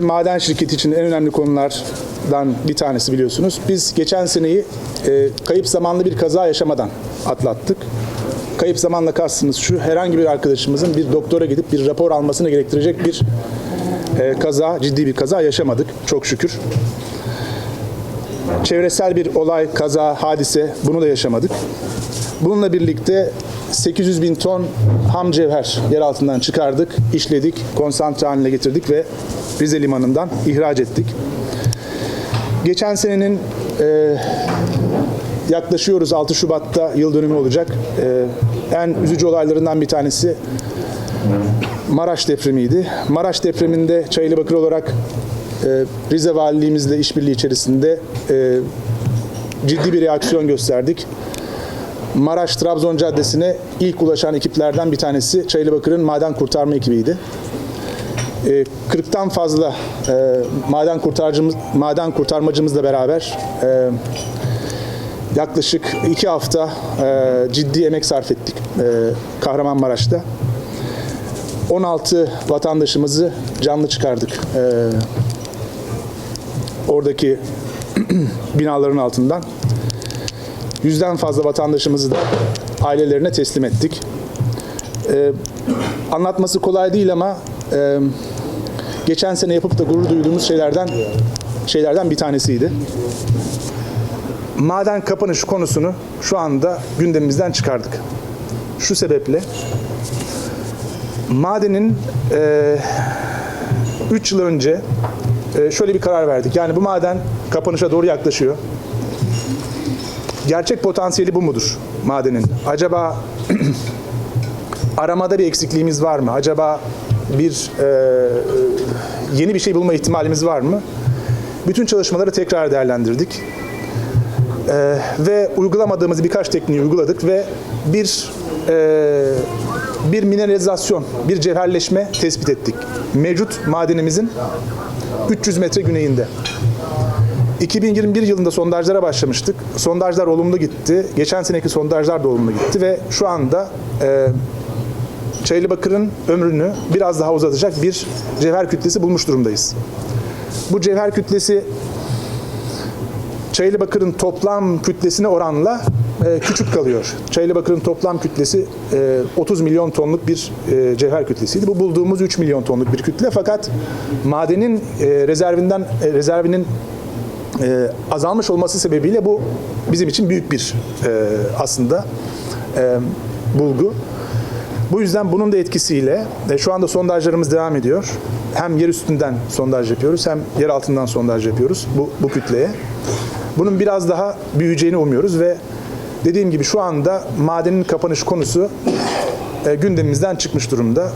Maden şirketi için en önemli konulardan bir tanesi biliyorsunuz. Biz geçen seneyi e, kayıp zamanlı bir kaza yaşamadan atlattık. Kayıp zamanla kastımız şu, herhangi bir arkadaşımızın bir doktora gidip bir rapor almasını gerektirecek bir e, kaza, ciddi bir kaza yaşamadık çok şükür. Çevresel bir olay, kaza, hadise bunu da yaşamadık. Bununla birlikte 800 bin ton ham cevher yer altından çıkardık, işledik, konsantre haline getirdik ve Rize Limanı'ndan ihraç ettik. Geçen senenin e, yaklaşıyoruz 6 Şubat'ta yıl dönümü olacak. E, en üzücü olaylarından bir tanesi Maraş depremiydi. Maraş depreminde Çaylıbakır olarak e, Rize Valiliğimizle işbirliği içerisinde e, ciddi bir reaksiyon gösterdik. Maraş-Trabzon Caddesi'ne ilk ulaşan ekiplerden bir tanesi Çaylıbakır'ın maden kurtarma ekibiydi. E, 40'tan fazla e, maden kurtarıcımız, maden kurtarmacımızla beraber e, yaklaşık iki hafta e, ciddi emek sarf ettik Kahramanmaraş'ta. 16 vatandaşımızı canlı çıkardık. Oradaki binaların altından. Yüzden fazla vatandaşımızı da ailelerine teslim ettik. Ee, anlatması kolay değil ama e, geçen sene yapıp da gurur duyduğumuz şeylerden şeylerden bir tanesiydi. Maden kapanış konusunu şu anda gündemimizden çıkardık. Şu sebeple madenin 3 yıl önce e, şöyle bir karar verdik. Yani bu maden kapanışa doğru yaklaşıyor gerçek potansiyeli bu mudur madenin? Acaba aramada bir eksikliğimiz var mı? Acaba bir e, yeni bir şey bulma ihtimalimiz var mı? Bütün çalışmaları tekrar değerlendirdik. E, ve uygulamadığımız birkaç tekniği uyguladık ve bir e, bir mineralizasyon, bir cevherleşme tespit ettik. Mevcut madenimizin 300 metre güneyinde. 2021 yılında sondajlara başlamıştık. Sondajlar olumlu gitti. Geçen seneki sondajlar da olumlu gitti ve şu anda e, Çaylıbakır'ın ömrünü biraz daha uzatacak bir cevher kütlesi bulmuş durumdayız. Bu cevher kütlesi Çaylıbakır'ın toplam kütlesine oranla e, küçük kalıyor. Çaylıbakır'ın toplam kütlesi e, 30 milyon tonluk bir e, cevher kütlesiydi. Bu bulduğumuz 3 milyon tonluk bir kütle fakat madenin e, rezervinden e, rezervinin e, azalmış olması sebebiyle bu bizim için büyük bir e, aslında e, bulgu. Bu yüzden bunun da etkisiyle e, şu anda sondajlarımız devam ediyor. Hem yer üstünden sondaj yapıyoruz hem yer altından sondaj yapıyoruz bu, bu kütleye. Bunun biraz daha büyüyeceğini umuyoruz ve dediğim gibi şu anda madenin kapanış konusu e, gündemimizden çıkmış durumda.